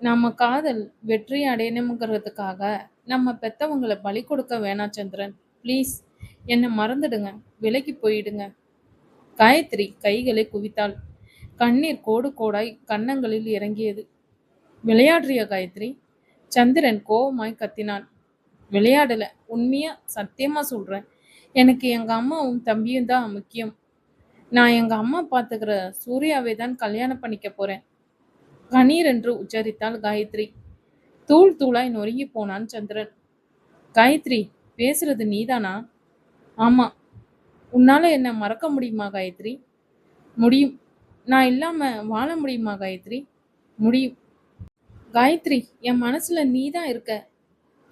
நம்ம காதல் வெற்றி அடையணுங்கிறதுக்காக நம்ம பெத்தவங்களை பலி கொடுக்க வேணாம் சந்திரன். ப்ளீஸ் என்னை மறந்துடுங்க. விலகி போயிடுங்க. காயத்ரி கைகளை குவித்தாள். கண்ணீர் கோடு கோடாய் கன்னங்களில் இறங்கியது. விளையாடுறிய காயத்ரி? சந்திரன் கோவமாய் கத்தினான். விளையாடல. உண்மையா சத்தியமா சொல்றேன். எனக்கு எங்க அம்மாவும் தம்பியும் தான் முக்கியம். நான் எங்க அம்மா பாத்துக்கிற சூர்யாவை தான் கல்யாணம் பண்ணிக்க போறேன். கணீர் என்று உச்சரித்தாள் காயத்ரி. தூள் தூளாய் நொறுங்கி போனான் சந்திரன். காயத்ரி பேசுறது நீதானா? ஆமா. உன்னால என்ன மறக்க முடியுமா காயத்ரி? முடியும். நான் இல்லாம வாழ முடியுமா காயத்ரி? முடியும். காயத்ரி என் மனசுல நீ தான் இருக்க.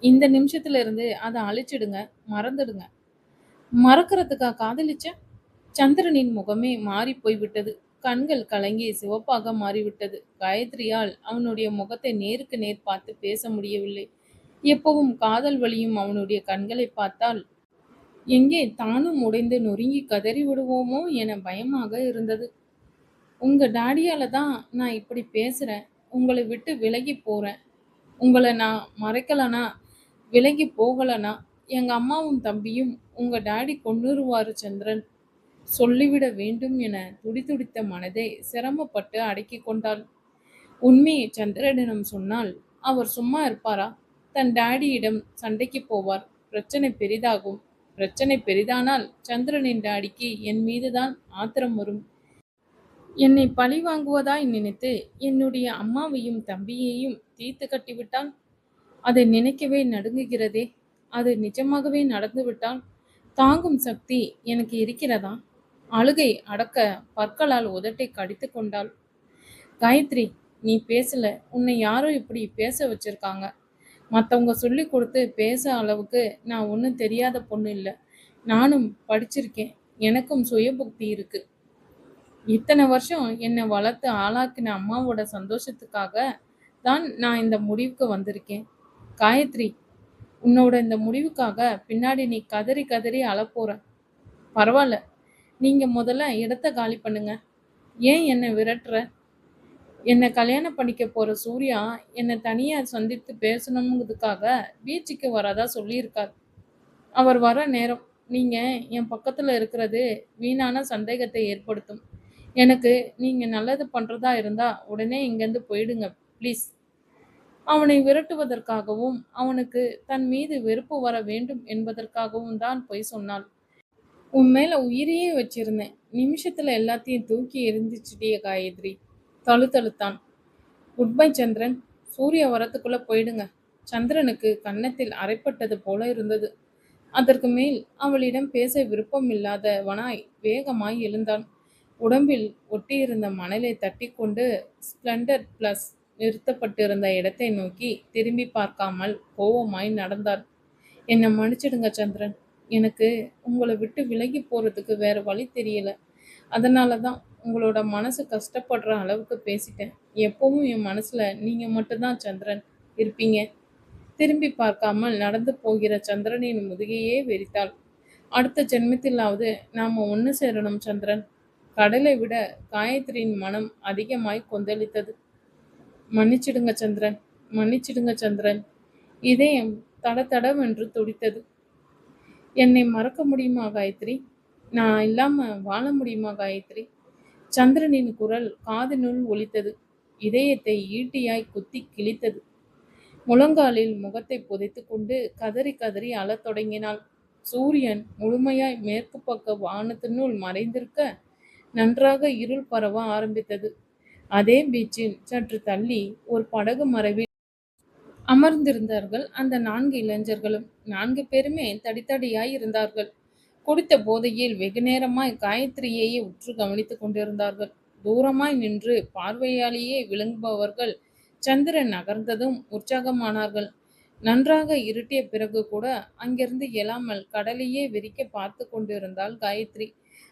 இந்த நிமிஷத்துல இருந்து அதை அழிச்சிடுங்க மறந்துடுங்க. மறக்கிறதுக்கா காதலிச்ச? சந்திரனின் முகமே மாறி போய்விட்டது. கண்கள் கலங்கி சிவப்பாக மாறிவிட்டது. காயத்ரியால் அவனுடைய முகத்தை நேருக்கு நேர் பார்த்து பேச முடியவில்லை. எப்பவும் காதல் வழியும் அவனுடைய கண்களை பார்த்தால் எங்கே தானும் உடைந்து நொறுங்கி கதறி விடுவோமோ என பயமாக இருந்தது. உங்க டாடியால தான் நான் இப்படி பேசுறேன். உங்களை விட்டு விலகி போறேன். உங்களை நான் மறைக்கலனா? விலகி போகலனா? எங்க அம்மாவும் தம்பியும் உங்க டாடி கொன்னுருவாரு சந்திரன். சொல்லிவிட வேண்டும் என துடிதுடித்த மனதை சிரமப்பட்டு அடக்கி கொண்டாள். உண்மையை சந்திரனிடம் சொன்னால் அவர் சும்மா இருப்பாரா? தன் டாடியிடம் சண்டைக்கு போவார். பிரச்சனை பெரிதாகும். பிரச்சனை பெரிதானால் சந்திரனின் டாடிக்கு என் மீதுதான் ஆத்திரம் வரும். என்னை பழி வாங்குவதாய் நினைத்து என்னுடைய அம்மாவையும் தம்பியையும் தீர்த்து கட்டிவிட்டால் அதை நினைக்கவே நடுங்குகிறதே. அது நிஜமாகவே நடந்துவிட்டால் தாங்கும் சக்தி எனக்கு இருக்கிறதா? அழுகை அடக்க பற்களால் உதட்டை கடித்து கொண்டாள். காயத்ரி நீ பேசல. உன்னை யாரோ இப்படி பேச வச்சிருக்காங்க. மற்றவங்க சொல்லி கொடுத்து பேச அளவுக்கு நான் ஒன்றும் தெரியாத பொண்ணு இல்லை. நானும் படிச்சிருக்கேன். எனக்கும் சுயபுக்தி இருக்கு. இத்தனை வருஷம் என்னை வளர்த்து ஆளாக்கின அம்மாவோட சந்தோஷத்துக்காக தான் நான் இந்த முடிவுக்கு வந்திருக்கேன். காயத்ரி உன்னோட இந்த முடிவுக்காக பின்னாடி நீ கதறி கதறி அழப்போற. பரவாயில்ல நீங்க முதல்ல இடத்த காலி பண்ணுங்க. ஏன் என்னை விரட்டுற? என்னை கல்யாணம் பண்ணிக்க போற சூர்யா என்னை தனியா சந்தித்து பேசணுங்கிறதுக்காக பீச்சுக்கு வரதா சொல்லியிருக்கார். அவர் வர நேரம் நீங்க என் பக்கத்துல இருக்கிறது வீணான சந்தேகத்தை ஏற்படுத்தும். எனக்கு நீங்க நல்லது பண்றதா இருந்தா உடனே இங்கேருந்து போயிடுங்க ப்ளீஸ். அவனை விரட்டுவதற்காகவும் அவனுக்கு தன் மீது வெறுப்பு வர வேண்டும் என்பதற்காகவும் தான் பொய் சொன்னாள். உன் மேலே உயிரையே வச்சிருந்தேன். நிமிஷத்தில் எல்லாத்தையும் தூக்கி எரிஞ்சிச்சிட்டிய காயத்ரி. தழுத்தழுத்தான் குட் பை சந்திரன். சூரிய வரத்துக்குள்ளே போயிடுங்க. சந்திரனுக்கு கன்னத்தில் அரைப்பட்டது போல இருந்தது. அதற்கு மேல் அவளிடம் பேச விருப்பமில்லாதவனாய் வேகமாய் எழுந்தான். உடம்பில் ஒட்டியிருந்த மணலை தட்டி கொண்டு ஸ்பிளண்டர் பிளஸ் நிறுத்தப்பட்டிருந்த இடத்தை நோக்கி திரும்பி பார்க்காமல் கோவமாய் நடந்தார். என்னை மன்னிச்சிடுங்க சந்திரன். எனக்கு உங்களை விட்டு விலகி போகிறதுக்கு வேறு வழி தெரியலை. அதனால தான் உங்களோட மனசு கஷ்டப்படுற அளவுக்கு பேசிட்டேன். எப்பவும் என் மனசில் நீங்கள் மட்டும்தான் சந்திரன் இருப்பீங்க. திரும்பி பார்க்காமல் நடந்து போகிற சந்திரனின் முதுகையே வெறித்தாள். அடுத்த ஜென்மத்திலாவது நாம் ஒன்று சேரணும் சந்திரன். கடலை விட காயத்ரியின் மனம் அதிகமாய் கொந்தளித்தது. மன்னிச்சிடுங்க சந்திரன் மன்னிச்சிடுங்க சந்திரன். இதயம் தட தடவென்று துடித்தது. என்னை மறக்க முடியுமா காயத்ரி? நான் இல்லாம வாழ முடியுமா காயத்ரி? சந்திரனின் குரல் காதினுள் ஒலித்தது. இதயத்தை ஈட்டியாய் குத்தி கிழித்தது. முழங்காலில் முகத்தை புதைத்து கொண்டு கதறி கதறி அழத் தொடங்கினாள். சூரியன் முழுமையாய் மேற்கு பக்க வானத்தினுள் மறைந்திருக்க நன்றாக இருள் பரவ ஆரம்பித்தது. அதே பீச்சில் சற்று தள்ளி ஒரு படகு மறைவில் அமர்ந்திருந்தார்கள் அந்த நான்கு இளைஞர்களும். நான்கு பேருமே தடித்தடியாய் இருந்தார்கள். குடித்த போதையில் வெகு நேரமாய் காயத்ரியையே உற்று கவனித்துக் கொண்டிருந்தார்கள். தூரமாய் நின்று பார்வையாலேயே விளங்குபவர்கள் சந்திரன் நகர்ந்ததும் உற்சாகமானார்கள். நன்றாக இருட்டிய பிறகு கூட அங்கிருந்து எழாமல் கடலையே விரிக்க பார்த்து கொண்டிருந்தாள் காயத்ரி.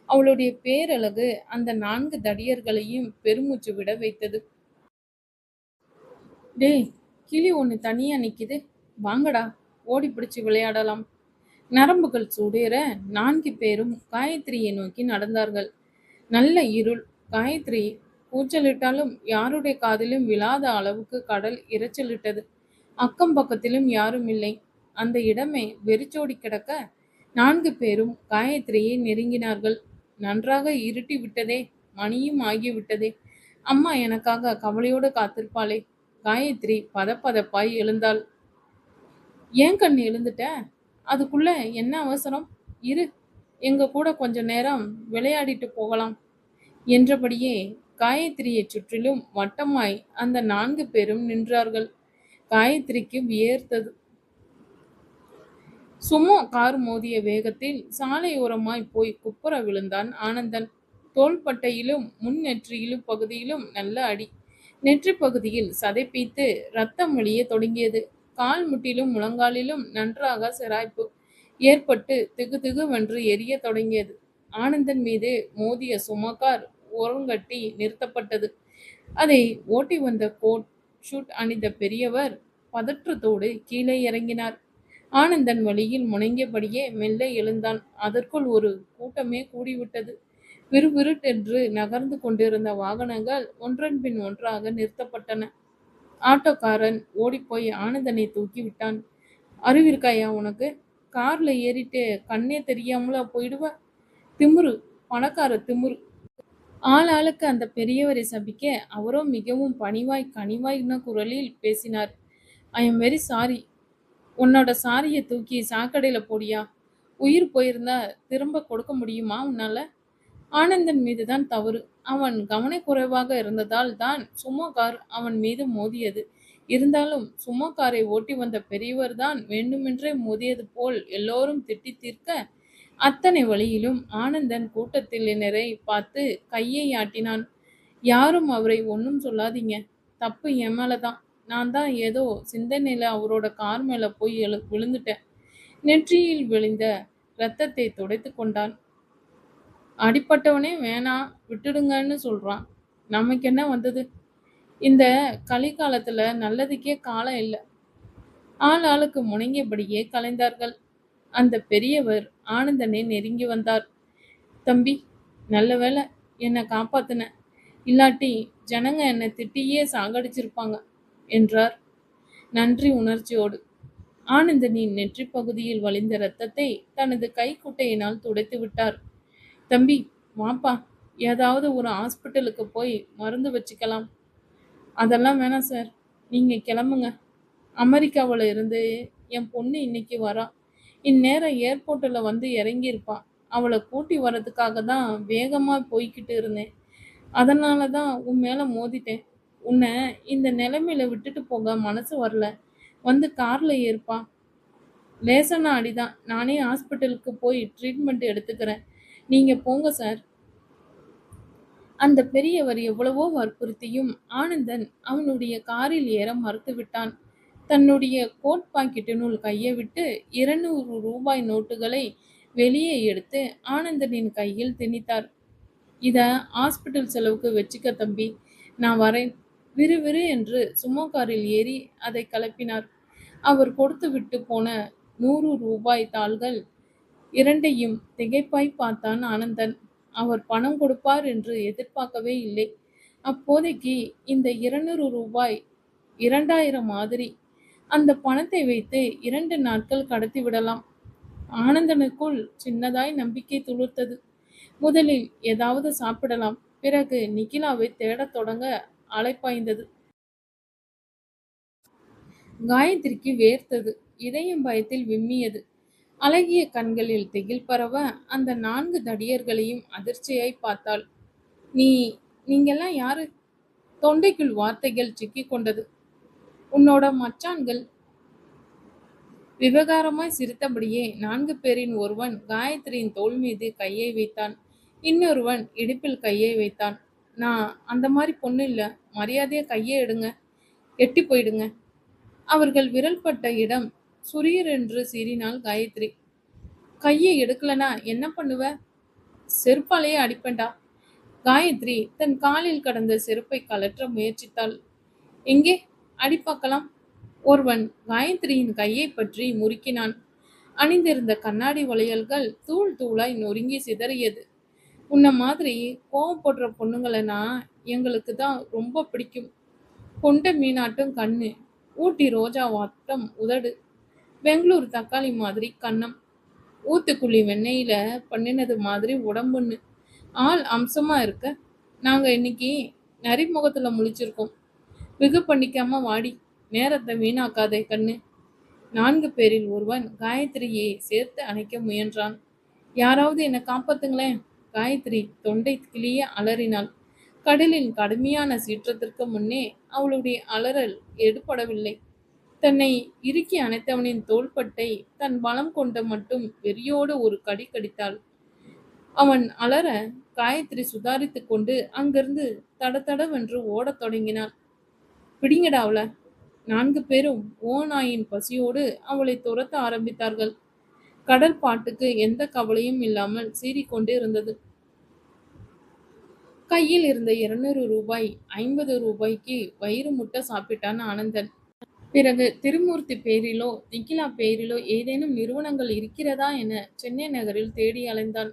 அவளுடைய பேரழகு அந்த நான்கு தடியர்களையும் பெருமூச்சு விட வைத்தது. டேய் கிளி ஒன்று தனியா நிக்குது. வாங்கடா ஓடி பிடிச்சு விளையாடலாம். நரம்புகள் சூடேற நான்கு பேரும் காயத்ரியை நோக்கி நடந்தார்கள். நல்ல இருள். காயத்ரி கூச்சலிட்டாலும் யாருடைய காதிலும் விழாத அளவுக்கு கடல் இறைச்சலிட்டது அக்கம் பக்கத்திலும் யாரும் இல்லை. அந்த இடமே வெறிச்சோடி கிடக்க நான்கு பேரும் காயத்ரியை நெருங்கினார்கள். நன்றாக இருட்டி விட்டதே மணியும் ஆகிவிட்டதே. அம்மா எனக்காக கவலையோடு காத்திருப்பாளே. காயத்ரி பதப்பதப்பாய் எழுந்தாள். ஏன் கண் எழுந்துட்ட? அதுக்குள்ள என்ன அவசரம்? இரு எங்க கூட கொஞ்ச நேரம் விளையாடிட்டு போகலாம். என்றபடியே காயத்ரியை சுற்றிலும் வட்டமாய் அந்த நான்கு பேரும் நின்றார்கள். காயத்ரிக்கு வியர்த்தது. சும்மா கார் மோதிய வேகத்தில் சாலையோரமாய் போய் குப்புற விழுந்தான் ஆனந்தன். தோள்பட்டையிலும் முன் நெற்றியிலும் பகுதியிலும் நல்ல அடி. நெற்றி பகுதியில் சதைப்பீத்து ரத்தம் வழிய தொடங்கியது. கால் முட்டிலும் முழங்காலிலும் நன்றாக சிராய்ப்பு ஏற்பட்டு திகு திகுவென்று எரிய தொடங்கியது. ஆனந்தன் மீது மோதிய சுமக்கார் ஓரங்கட்டி நிறுத்தப்பட்டது. அதை ஓட்டி வந்த கோட் ஷூட் அணிந்த பெரியவர் பதற்றத்தோடு கீழே இறங்கினார். ஆனந்தன் வழியில் முணங்கியபடியே மெல்ல எழுந்தான். அதற்குள் ஒரு கூட்டமே கூடிவிட்டது. விறுவிறுட்டென்று நகர்ந்து கொண்டிருந்த வாகனங்கள் ஒன்றன் பின் ஒன்றாக நிறுத்தப்பட்டன. ஆட்டோக்காரன் ஓடிப்போய் ஆனந்தனை தூக்கி விட்டான். அறிவிருக்காயா உனக்கு? கார்ல ஏறிட்டு கண்ணே தெரியாமலா போயிடுவ? திமுரு பணக்கார திமுரு. ஆள் ஆளுக்கு அந்த பெரியவரை சபிக்க அவரோ மிகவும் பணிவாய் கனிவாய்ன குரலில் பேசினார். I am very sorry. உன்னோட சாரியை தூக்கி சாக்கடையில போடியா? உயிர் போயிருந்தா திரும்ப கொடுக்க முடியுமா உன்னால? ஆனந்தன் மீதுதான் தவறு. அவன் கவனக்குறைவாக இருந்ததால் தான் சுமோ கார் அவன் மீது மோதியது. இருந்தாலும் சுமோ காரை ஓட்டி வந்த பெரியவர் தான் வேண்டுமென்றே மோதியது போல் எல்லோரும் திட்டி தீர்க்க அத்தனை வழியிலும் ஆனந்தன் கூட்டத்தினரை பார்த்து கையை ஆட்டினான். யாரும் அவரை ஒன்றும் சொல்லாதீங்க. தப்பு என் மேலதான். நான் தான் ஏதோ சிந்தனையில அவரோட கார் மேல போய் எழு விழுந்துட்டேன். நெற்றியில் விழுந்த ரத்தத்தை துடைத்து கொண்டான். அடிப்பட்டவனே வேணாம் விட்டுடுங்கன்னு சொல்றான். நமக்கு என்ன வந்தது? இந்த கலிகாலத்துல நல்லதுக்கே காலம் இல்லை. ஆள் ஆளுக்கு முணங்கியபடியே கலைந்தார்கள். அந்த பெரியவர் ஆனந்தனை நெருங்கி வந்தார். தம்பி நல்ல வேலை என்னை காப்பாத்தின. இல்லாட்டி ஜனங்க என்னை திட்டியே சாகடிச்சிருப்பாங்க என்றார். நன்றி உணர்ச்சியோடு. ஆனந்தனின் நெற்றி பகுதியில் வழிந்த ரத்தத்தை தனது கைக்குட்டையினால் துடைத்து விட்டார். தம்பி வாப்பா ஏதாவது ஒரு ஹாஸ்பிட்டலுக்கு போய் மருந்து வச்சுக்கலாம். அதெல்லாம் வேணாம் சார். நீங்கள் கிளம்புங்க. அமெரிக்காவில் இருந்து என் பொண்ணு இன்னைக்கு வரா. இந்நேரம் ஏர்போர்ட்டில் வந்து இறங்கியிருப்பா. அவளை கூட்டி வர்றதுக்காக தான் வேகமாக போய்கிட்டு இருந்தேன். அதனால தான் உன் மேலே மோதிட்டேன். உன்னை இந்த நிலைமையில விட்டுட்டு போக மனசு வரல. வந்து காரில் ஏற்பா லேசான அடிதான். நானே ஹாஸ்பிட்டலுக்கு போய் ட்ரீட்மெண்ட் எடுத்துக்கிறேன். நீங்கள் போங்க சார். அந்த பெரியவர் எவ்வளவோ வற்புறுத்தியும் ஆனந்தன் அவனுடைய காரில் ஏற மறுத்துவிட்டான். தன்னுடைய கோட் பாக்கெட்டினுள் கையை விட்டு இருநூறு ரூபாய் நோட்டுகளை வெளியே எடுத்து ஆனந்தனின் கையில் திணித்தார். இத ஹாஸ்பிட்டல் செலவுக்கு வச்சுக்க தம்பி. நான் வரேன். விறுவிறு என்று சுமோ காரில் ஏறி அதை கிளப்பினார் அவர் கொடுத்து விட்டு போன நூறு ரூபாய் தாள்கள் இரண்டையும் திகைப்பாய் பார்த்தான் ஆனந்தன். அவர் பணம் கொடுப்பார் என்று எதிர்பார்க்கவே இல்லை. அப்போதைக்கு இந்த இருநூறு ரூபாய் இரண்டாயிரம் மாதிரி. அந்த பணத்தை வைத்து இரண்டு நாட்கள் கடத்தி விடலாம். ஆனந்தனுக்குள் சின்னதாய் நம்பிக்கை துளிர்த்தது. முதலில் ஏதாவது சாப்பிடலாம். பிறகு நிகிலாவை தேடத் தொடங்க அலைப்பாய்ந்தது. காயத்ரிக்கு வேர்த்தது. இதயம் பயத்தில் விம்மியது. அழகிய கண்களில் திகில் பரவ அந்த நான்கு தடியர்களையும் அதிர்ச்சியாய் பார்த்தாள். நீ நீங்கெல்லாம் யாரு? தொண்டைக்குள் வார்த்தைகள் சிக்கி கொண்டது. உன்னோட மச்சான்கள். விவகாரமாய் சிரித்தபடியே நான்கு பேரின் ஒருவன் காயத்ரியின் தோள் மீது கையை வைத்தான். இன்னொருவன் இடுப்பில் கையை வைத்தான். நான் அந்த மாதிரி பொண்ணு இல்லை. மரியாதையை கையை எடுங்க. எட்டி போயிடுங்க. அவர்கள் விரல்பட்ட இடம் சுரியர் என்று சீறினாள் காயத்ரி. கையை எடுக்கலனா என்ன பண்ணுவ? செருப்பாலேயே அடிப்பேன்டா. காயத்ரி தன் காலில் கடந்த செருப்பை கலற்ற முயற்சித்தாள். எங்கே? அடி பார்க்கலாம் ஒருவன் காயத்ரியின் கையை பற்றி முறுக்கினான். அணிந்திருந்த கண்ணாடி வளையல்கள் தூள் தூளாய் நொறுங்கி சிதறியது. உன்னை மாதிரி கோவப்படுற பொண்ணுங்களனா எங்களுக்கு தான் ரொம்ப பிடிக்கும். கொண்ட மீனாட்டம் கண்ணு. ஊட்டி ரோஜா வாட்டம் உதடு. பெங்களூர் தக்காளி மாதிரி கன்னம் ஊத்துக்குழி வெண்ணெயில பண்ணினது மாதிரி உடம்புன்னு. ஆள் அம்சமா இருக்க. நாங்க இன்னைக்கு நரிமுகத்துல முழிச்சிருக்கோம். வெகு பண்ணிக்காம வாடி. நேரத்தை வீணாக்காதே கண்ணு. நான்கு பேரில் ஒருவன் காயத்ரியை சேர்த்து அணைக்க முயன்றான். யாராவது என்னை காப்பாத்துங்களேன். காயத்ரி தொண்டை கிளிய அலறினாள். கடலின் கடுமையான சீற்றத்திற்கு முன்னே அவளுடைய அலறல் எடுபடவில்லை. தன்னை இறுக்கி அணைத்தவனின் தோள்பட்டை தன் பலம் கொண்ட மட்டும் வெறியோடு ஒரு கடி கடித்தாள். அவன் அலற காயத்ரி சுதாரித்துக் கொண்டு அங்கிருந்து தடதடவென்று ஓடத் தொடங்கினாள். பிடிங்கடா அவள. நான்கு பேரும் ஓநாயின் பசியோடு அவளை துரத்த ஆரம்பித்தார்கள். கடல் பாட்டுக்கு எந்த கவலையும் இல்லாமல் சீறிக்கொண்டே இருந்தது. கையில் இருந்த இருநூறு ரூபாய் ஐம்பது ரூபாய்க்கு வயிறு முட்டை சாப்பிட்டான் ஆனந்தன். பிறகு திருமூர்த்தி பேரிலோ நிக்கிலா பேரிலோ ஏதேனும் நிறுவனங்கள் இருக்கிறதா என சென்னை நகரில் தேடி அலைந்தான்.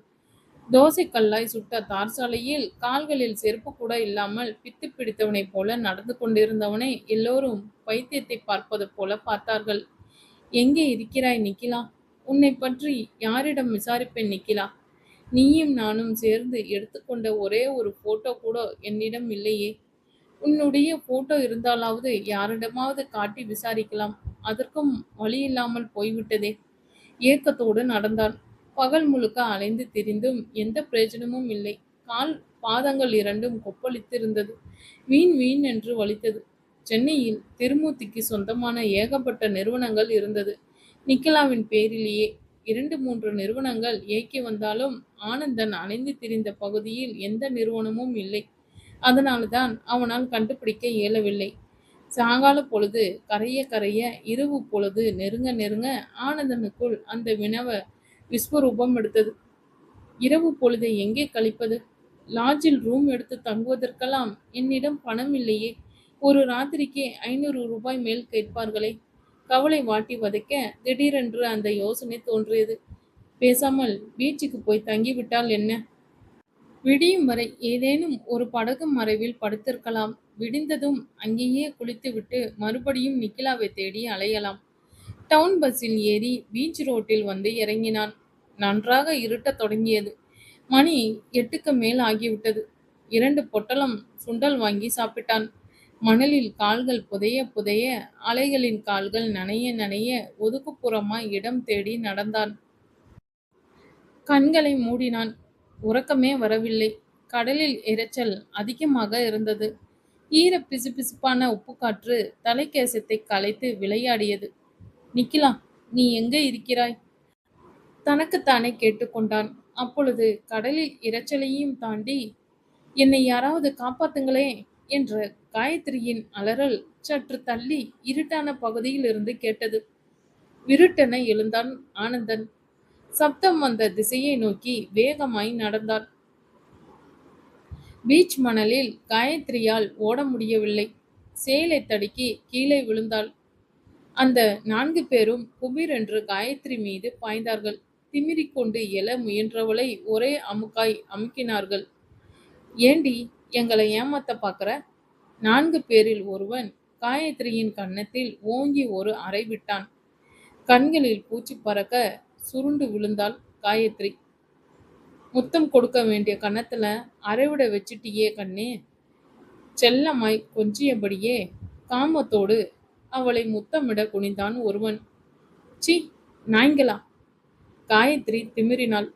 தோசை கல்லாய் சுட்ட தார் சாலையில் கால்களில் செருப்பு கூட இல்லாமல் பித்து பிடித்தவனைப் போல நடந்து கொண்டிருந்தவனை எல்லோரும் பைத்தியத்தை பார்ப்பது போல பார்த்தார்கள். எங்கே இருக்கிறாய் நிக்கிலா உன்னை பற்றி யாரிடம் விசாரிப்பேன் நிக்கிலா நீயும் நானும் சேர்ந்து எடுத்துக்கொண்ட ஒரே ஒரு போட்டோ கூட என்னிடம் இல்லையே. உன்னுடைய போட்டோ இருந்தாலாவது யாரிடமாவது காட்டி விசாரிக்கலாம். அதற்கும் வழி இல்லாமல் போய்விட்டதே. ஏக்கத்தோடு நடந்தான். பகல் முழுக்க அலைந்து திரிந்தும் எந்த பிரயோஜனமும் இல்லை. கால் பாதங்கள் இரண்டும் கொப்பளித்திருந்தது. வீண் வீண் என்று வலித்தது. சென்னையில் திருமூர்த்திக்கு சொந்தமான ஏகப்பட்ட நிறுவனங்கள் இருந்தது. நிக்கலாவின் பேரிலேயே இரண்டு மூன்று நிறுவனங்கள் இயக்கி வந்தாலும் ஆனந்தன் அலைந்து திரிந்த பகுதியில் எந்த நிறுவனமும் இல்லை. அதனால்தான் அவனால் கண்டுபிடிக்க இயலவில்லை. சாங்கால பொழுது கரைய கரைய இரவு பொழுது நெருங்க நெருங்க ஆனந்தனுக்குள் அந்த வினவ விஸ்வரூபம் எடுத்தது. இரவு பொழுதை எங்கே கழிப்பது? லாட்ஜில் ரூம் எடுத்து தங்குவதற்கெல்லாம் என்னிடம் பணம் இல்லையே. ஒரு ராத்திரிக்கே ஐநூறு ரூபாய் மேல் கேட்பார்களே. கவலை வாட்டி வதைக்க திடீரென்று அந்த யோசனை தோன்றியது. பேசாமல் பீச்சுக்கு போய் தங்கிவிட்டால் என்ன? விடியும் வரை ஏதேனும் ஒரு படகு மறைவில் படுத்திருக்கலாம். விடிந்ததும் அங்கேயே குளித்துவிட்டு மறுபடியும் நிக்கிலாவை தேடி அலையலாம். டவுன் பஸ்ஸில் ஏறி பீச் ரோட்டில் வந்து இறங்கினான். நன்றாக இருட்டத் தொடங்கியது. மணி எட்டுக்கு மேல் ஆகிவிட்டது. இரண்டு பொட்டலம் சுண்டல் வாங்கி சாப்பிட்டான். மணலில் கால்கள் புதைய புதைய அலைகளின் கால்கள் நனைய நனைய ஒதுக்குப்புறமாய் இடம் தேடி நடந்தான். கண்களை மூடினான். உறக்கமே வரவில்லை. கடலில் இரைச்சல் அதிகமாக இருந்தது. ஈர பிசுபிசுப்பான உப்புக்காற்று தலைக்கேசத்தை கலைத்து விளையாடியது. நிக்கிலா நீ எங்கே இருக்கிறாய்? தனக்குத்தானே கேட்டுக்கொண்டான் அப்பொழுது கடலில் இரைச்சலையும் தாண்டி என்னை யாராவது காப்பாத்துங்களே என்ற காயத்ரியின் அலறல் சற்று தள்ளி இருட்டான பகுதியில் இருந்து கேட்டது. விருட்டென எழுந்தான் ஆனந்தன். சப்தம் வந்த திசையை நோக்கி வேகமாய் நடந்தாள். பீச் மணலில் காயத்ரியால் ஓட முடியவில்லை. சேலை தடுக்கி கீழே விழுந்தாள். அந்த நான்கு பேரும் குபீர் என்று காயத்ரி மீது பாய்ந்தார்கள். திமிரிக்கொண்டு எழ முயன்றவளை ஒரே அமுக்காய் அமுக்கினார்கள். ஏண்டி எங்களை ஏமாத்த பார்க்கற நான்கு பேரில் ஒருவன் காயத்ரியின் கன்னத்தில் ஓங்கி ஒரு அறை விட்டான். கண்களில் பூச்சி பறக்க சுருண்டு விழுந்தாள் காயத்ரி. முத்தம் கொடுக்க வேண்டிய கணத்தில் அரைவிட வச்சுட்டியே கண்ணே. செல்லமாய் கொஞ்சியபடியே காமத்தோடு அவளை முத்தமிட குனிந்தான் ஒருவன். சி நாய்ங்களா? காயத்ரி திமிரினாள்.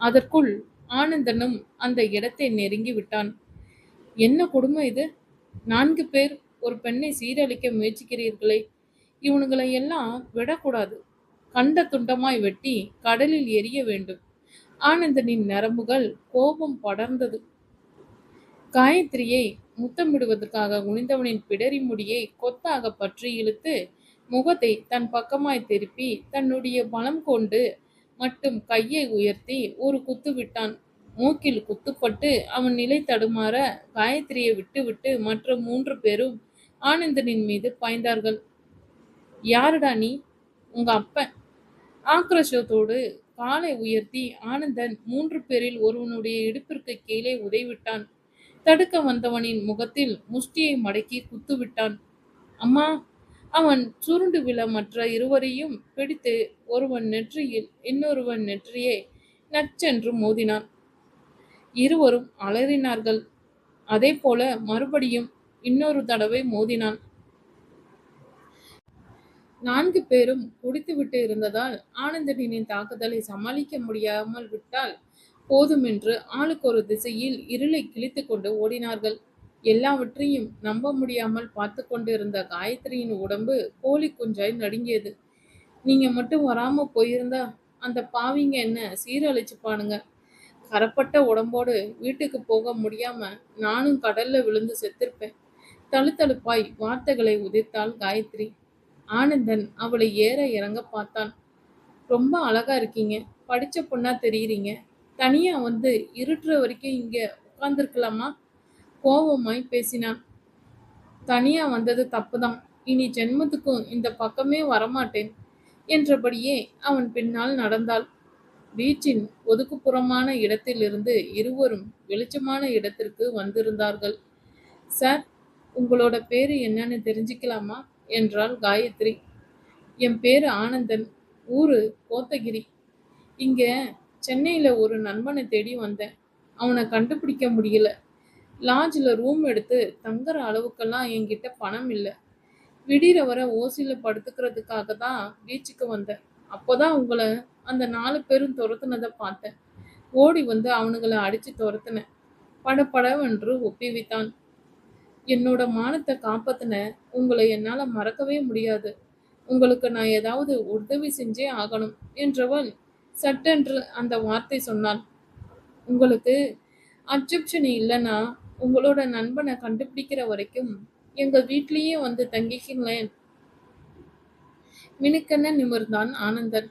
அதற்குள் ஆனந்தனும் அந்த இடத்தை நெருங்கி விட்டான். என்ன கொடுமை இது? நான்கு பேர் ஒரு பெண்ணை சீரழிக்க முயற்சிக்கிறீர்களே. இவனுங்களை எல்லாம் விடக்கூடாது. கண்ட துண்டமாய் வெட்டி கடலில் எரிய வேண்டும். ஆனந்தனின் நரம்புகள் கோபம் படர்ந்தது. காயத்ரியை முத்தமிடுவதற்காக குனிந்தவனின் பிடரி முடியை கொத்தாக பற்றி இழுத்து முகத்தை தன் பக்கமாய் திருப்பி தன்னுடைய பலம் கொண்டு மட்டும் கையை உயர்த்தி ஒரு குத்து விட்டான். மூக்கில் குத்துப்பட்டு அவன் நிலை தடுமாற காயத்ரியை விட்டுவிட்டு மற்ற மூன்று பேரும் ஆனந்தனின் மீது பாய்ந்தார்கள். யாருடா நீ? உங்க அப்பன். ஆக்ரோஷத்தோடு காலை உயர்த்தி ஆனந்தன் மூன்று பேரில் ஒருவனுடைய இடுப்பிற்கு கீழே உதைவிட்டான். தடுக்க வந்தவனின் முகத்தில் முஷ்டியை மடக்கி குத்துவிட்டான். அம்மா அவன் சுருண்டு விழ மற்ற இருவரையும் பிடித்து ஒருவன் நெற்றியில் இன்னொருவன் நெற்றியை நச்சென்று மோதினான். இருவரும் அலறினார்கள். அதே போல மறுபடியும் இன்னொரு தடவை மோதினான். நான்கு பேரும் குடித்துவிட்டு இருந்ததால் ஆனந்தனின் தாக்குதலை சமாளிக்க முடியாமல் விட்டால் போதுமென்று ஆளுக்கு ஒரு திசையில் இருளை கிழித்து கொண்டு ஓடினார்கள். எல்லாவற்றையும் நம்ப முடியாமல் பார்த்து கொண்டிருந்த காயத்ரியின் உடம்பு கோழி குஞ்சாய் நடுங்கியது. நீங்க மட்டும் வராம போயிருந்தா அந்த பாவிங்க என்ன சீரழிச்சுப்பானுங்க கரப்பட்ட உடம்போடு வீட்டுக்கு போக முடியாம நானும் கடல்ல விழுந்து செத்திருப்பேன். தழுத்தழுப்பாய் வார்த்தைகளை உதிர்த்தாள் காயத்ரி. ஆனந்தன் அவளை ஏற இறங்க பார்த்தான். ரொம்ப அழகா இருக்கீங்க. படிச்ச பொண்ணா தெரியுறீங்க. தனியா வந்து இருட்டுற வரைக்கும் இங்க உட்கார்ந்துருக்கலாமா? கோபமாய் பேசினான். தனியா வந்தது தப்புதான். இனி ஜென்மத்துக்கும் இந்த பக்கமே வரமாட்டேன். என்றபடியே அவன் பின்னால் நடந்தாள். பீச்சின் ஒதுக்குப்புறமான இடத்திலிருந்து இருவரும் வெளிச்சமான இடத்திற்கு வந்திருந்தார்கள். சார் உங்களோட பேரு என்னன்னு தெரிஞ்சுக்கலாமா? என்றாள் காயத்ரி. என் பேரு ஆனந்தன். ஊரு கோத்தகிரி. இங்க சென்னையில ஒரு நண்பனை தேடி வந்தேன். அவனை கண்டுபிடிக்க முடியல. லாட்ஜில் ரூம் எடுத்து தங்குற அளவுக்கெல்லாம் என்கிட்ட பணம் இல்லை. விடிகிற வர ஓசியில் படுத்துக்கிறதுக்காக தான் பீச்சுக்கு வந்தேன். அப்போதான் உங்களை அந்த நாலு பேரும் துரத்துனதை பார்த்தேன். ஓடி வந்து அவனுங்களை அடித்து துரத்துனேன். படபடவென்று ஒப்பிவித்தான். என்னோட மானத்தை காப்பாத்தின உங்களை என்னால் மறக்கவே முடியாது. உங்களுக்கு நான் ஏதாவது உதவி செஞ்சே ஆகணும் என்றவள் சட்டென்று அந்த வார்த்தை சொன்னாள் உங்களுக்கு அப்ஜெக்ஷன் இல்லைன்னா உங்களோட நண்பனை கண்டுபிடிக்கிற வரைக்கும் எங்க வீட்லேயே வந்து தங்கிக்கங்களேன். மினுக்கண்ண நிமிர்ந்தான் ஆனந்தன்.